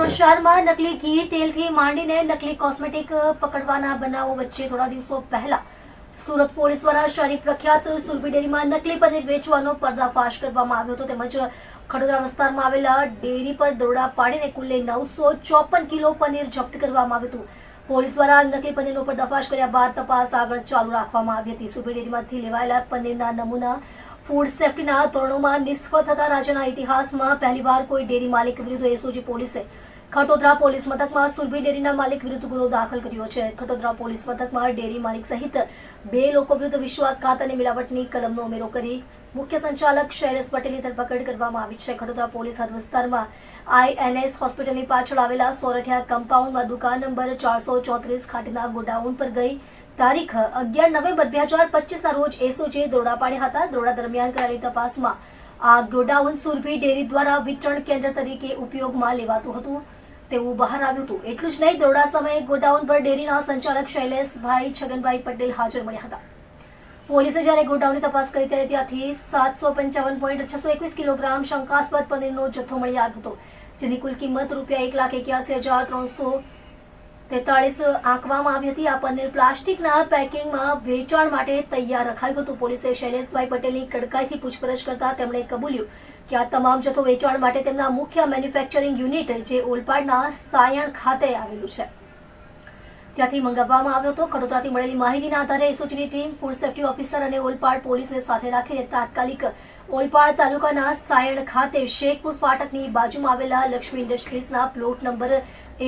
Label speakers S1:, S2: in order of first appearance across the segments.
S1: સુરત શહેરમાં નકલી ઘી તેલથી માંડીને નકલી કોસ્મેટિક પકડવાના બનાવો વચ્ચે થોડા દિવસો પહેલા સુરત પોલીસ દ્વારા શહેરી પ્રખ્યાત સુરભી ડેરીમાં નકલી પનીર વેચવાનો પર્દાફાશ કરવામાં આવ્યો હતો. તેમજ ખડોદરા વિસ્તારમાં આવેલા ડેરી પર દરોડા પાડીને કુલ્લે નવસો ચોપન કિલો પનીર જપ્ત કરવામાં આવ્યું હતું. પોલીસ દ્વારા નકલી પનીરનો પર્દાફાશ કર્યા બાદ તપાસ આગળ ચાલુ રાખવામાં આવી હતી. સુરભી ડેરીમાંથી લેવાયેલા પનીરના નમૂના ફૂડ સેફટીના ધોરણોમાં નિષ્ફળ થતા રાજ્યના ઇતિહાસમાં પહેલીવાર કોઈ ડેરી માલિક વિરુદ્ધ એસઓજી પોલીસે ખટોદરા પોલીસ મથકમાં સુરભી ડેરીના માલિક વિરુદ્ધ ગુનો દાખલ કર્યો છે. ખટોદરા પોલીસ મથકમાં ડેરી માલિક સહિત બે લોકો વિરુદ્ધ વિશ્વાસઘાત અને મિલાવટની કલમનો ઉમેરો કરી મુખ્ય સંચાલક શૈલેષ પટેલની ધરપકડ કરવામાં આવી છે. ખટોદરા પોલીસ હદ વિસ્તારમાં આઈએનએસ હોસ્પિટલની પાછળ આવેલા સોરઠિયા કમ્પાઉન્ડમાં દુકાન નંબર ચારસો ચોત્રીસ ખાતેના ગોડાઉન પર ગઈ તારીખ અગિયાર નવેમ્બર બે હજાર પચીસના રોજ એસઓજીએ દરોડા પાડ્યા હતા. દોડા દરમિયાન કરાયેલી તપાસમાં આ ગોડાઉન સુરભી ડેરી દ્વારા વિતરણ કેન્દ્ર તરીકે ઉપયોગમાં લેવાતું હતું. તેવું બહાર આવ્યું હતું. એટલું જ નહીં, દોરડા સમયે ગોડાઉન પર ડેરીના સંચાલક શૈલેષભાઈ છગનભાઈ પટેલ હાજર મળ્યા હતા. પોલીસે જ્યારે ગોડાઉનની તપાસ કરી ત્યારે ત્યાંથી સાતસો પંચાવન પોઈન્ટ છસો એકવીસ કિલોગ્રામ શંકાસ્પદ પનીરનો જથ્થો મળી આવ્યો હતો, જેની કુલ કિંમત રૂપિયા એક લાખ એક્યાસી હજાર ત્રણસો તેતાળીસ આંકવામાં આવી હતી. આ પનીર પ્લાસ્ટિકના પેકિંગમાં વેચાણ માટે તૈયાર રખાયું હતું. પોલીસે શૈલેષભાઈ પટેલની કડકાઈથી પૂછપરછ કરતા તેમણે કબૂલ્યું કે આ તમામ જથ્થો વેચાણ માટે તેમના મુખ્ય મેન્યુફેક્ચરિંગ યુનિટ, જે ઓલપાડના સાયણ ખાતે આવેલું છે. ત્યાંથી મંગાવવામાં આવ્યો હતો. કડોદરાથી મળેલી માહિતીના આધારે એસઓજીની ટીમ, ફૂડ સેફ્ટી ઓફિસર અને ઓલપાડ પોલીસને સાથે રાખીને તાત્કાલિક ઓલપાડ તાલુકાના સાયણ ખાતે શેખપુર ફાટકની બાજુમાં આવેલા લક્ષ્મી ઇન્ડસ્ટ્રીઝના પ્લોટ નંબર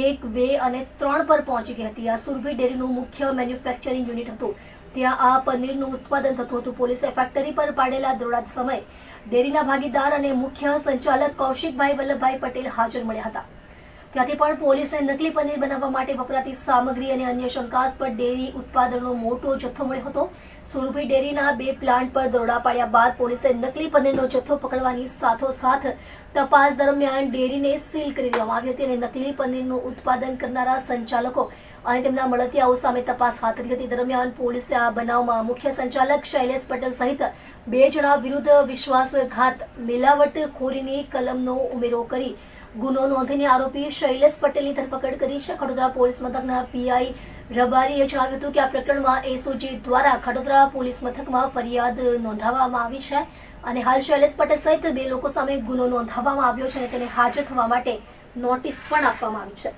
S1: એક, બે અને ત્રણ પર પહોંચી ગઈ હતી. આ સુરભી ડેરીનું મુખ્ય મેન્યુફેક્ચરિંગ યુનિટ હતું. ત્યાં આ પનીરનું ઉત્પાદન થતું હતું. પોલીસે ફેક્ટરી પર પાડેલા દરોડા સમયે ડેરીના ભાગીદાર અને મુખ્ય સંચાલક કૌશિકભાઈ વલ્લભભાઈ પટેલ હાજર મળ્યા હતા. ત્યાંથી પણ પોલીસને નકલી પનીર બનાવવા માટે વપરાતી સામગ્રી અને અન્ય શંકાસ્પદ ડેરી ઉત્પાદનનો મોટો જથ્થો મળ્યો હતો. સુરભી ડેરીના બે પ્લાન્ટ પર દરોડા પાડ્યા બાદ પોલીસે નકલી પનીરનો જથ્થો પકડવાની સાથોસાથ તપાસ દરમિયાન ડેરીને સીલ કરી દેવામાં આવી હતી અને નકલી પનીરનું ઉત્પાદન કરનારા સંચાલકો અને તેમના મળતિયાઓ સામે તપાસ હાથ ધરી હતી. દરમિયાન પોલીસે આ બનાવમાં મુખ્ય સંચાલક શૈલેષ પટેલ સહિત બે જણા વિરુદ્ધ વિશ્વાસઘાત મિલાવટખોરીની કલમનો ઉમેરો કરી ગુનો નોંધીને આરોપી શૈલેષ પટેલની ધરપકડ કરી છે. ખડોદરા પોલીસ મથકના પીઆઈ રબારીએ જણાવ્યું હતું કે આ પ્રકરણમાં એસઓજી દ્વારા ખડોદરા પોલીસ મથકમાં ફરિયાદ નોંધાવવામાં આવી છે અને હાલ શૈલેષ પટેલ સહિત બે લોકો સામે ગુનો નોંધાવવામાં આવ્યો છે અને તેને હાજર થવા માટે નોટિસ પણ આપવામાં આવી છે.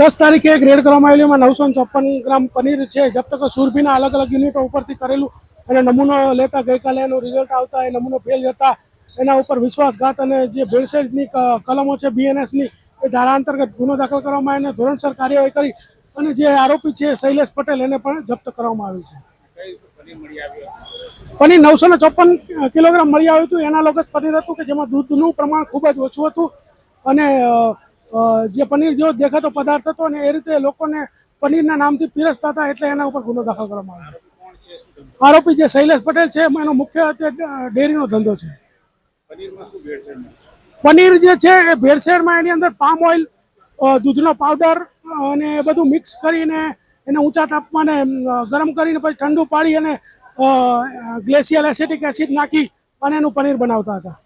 S2: દસ તારીખે એક રેડ કરવામાં આવેલી એમાં નવસો ચોપન ગ્રામ પનીર છે. જબ સુરભીના અલગ અલગ યુનિટો ઉપરથી કરેલું અને નમૂનો લેતા ગઈકાલે એનું રિઝલ્ટ આવતા એ નમૂનો ફેલ જતા એના ઉપર વિશ્વાસઘાત અને જે ભેળસેળની કલમો છે બીએનએસની એ ધારા અંતર્ગત ગુનો દાખલ કરવામાં એને ધોરણસર કાર્યવાહી કરી અને જે આરોપી છે શૈલેષ પટેલ એને પણ જપ્ત કરવામાં આવ્યું છે. પનીર નવસો ને ચોપન કિલોગ્રામ મળી આવ્યું હતું. એના લગત પનીર હતું કે જેમાં દૂધનું પ્રમાણ ખૂબ જ ઓછું હતું અને જે પનીર જેવો દેખાતો પદાર્થ હતો અને એ રીતે લોકોને પનીરના નામથી પીરસતા હતા એટલે એના ઉપર ગુનો દાખલ કરવામાં આવ્યો. આરોપી જે શૈલેષ પટેલ છે એનો મુખ્ય ડેરીનો ધંધો છે. પનીર જે છે એ ભેળસેળમાં એની અંદર પામ ઓઇલ દૂધનો પાવડર અને એ બધું મિક્સ કરીને એને ઊંચા તાપમાને ગરમ કરીને પછી ઠંડુ પાડી અને ગ્લેશિયલ એસિટિક એસિડ નાખી અને એનું પનીર બનાવતા હતા.